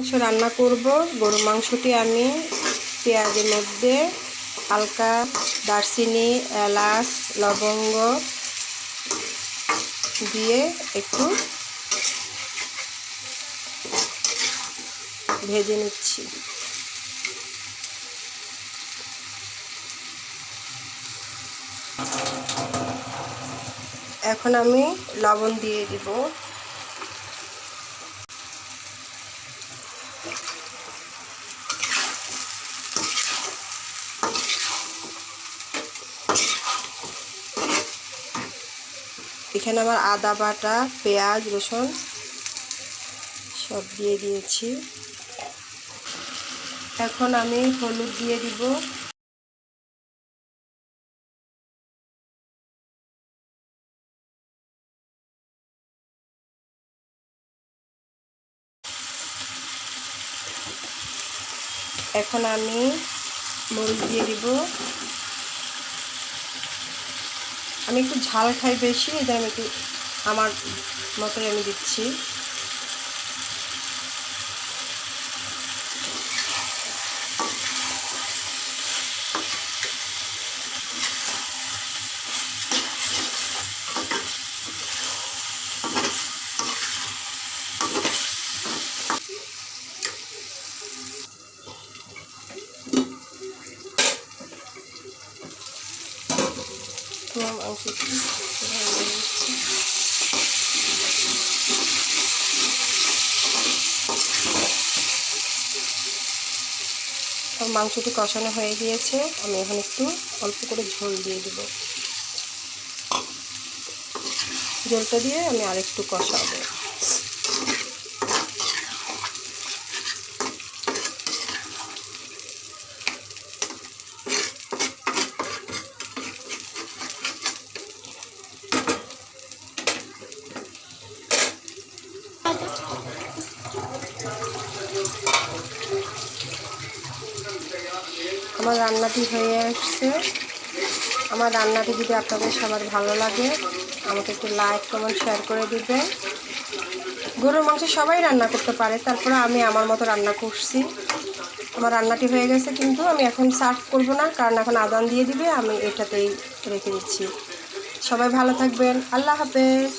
মাংস রান্না করব। গরু মাংসটি আমি পেঁয়াজের মধ্যে, হালকা দারচিনি, এলাচ, লবঙ্গ দিয়ে একটু ভেজে নিচ্ছি। এখন আমি লবণ দিয়ে দিব। এখানে আমার আদা, বাটা, পেঁয়াজ, রসুন সব দিয়ে দিয়েছি। এখন আমি হলুদ দিয়ে দিব। এখন আমি মরিচ দিয়ে দিব। আমি একটু ঝাল খাই বেশি এটা আমি একটু আমার মতোই আমি দিচ্ছি। মাংস একটু ভালো দিচ্ছি আমার মাংসটি কষানো হয়ে গিয়েছে, আমি এখন একটু অল্প করে ঝোল দিয়ে দেব। ঝোলটা দিয়ে আমি আরেকটু কষাবো। আমার রান্নাটি হয়ে আসছে আমার রান্নাটি যদি আপনাদের সবার ভালো লাগে, আমাকে একটু লাইক কমেন্ট শেয়ার করে দিবেন। গরুর মাংস সবাই রান্না করতে পারে, তারপরে আমি আমার মতো রান্না করছি। আমার রান্নাটি হয়ে গেছে কিন্তু আমি এখন সার্ভ করব না, কারণ এখন আদান দিয়ে দিবে, আমি এটাতেই রেখে দিচ্ছি। সবাই ভালো থাকবেন, আল্লাহ হাফেজ।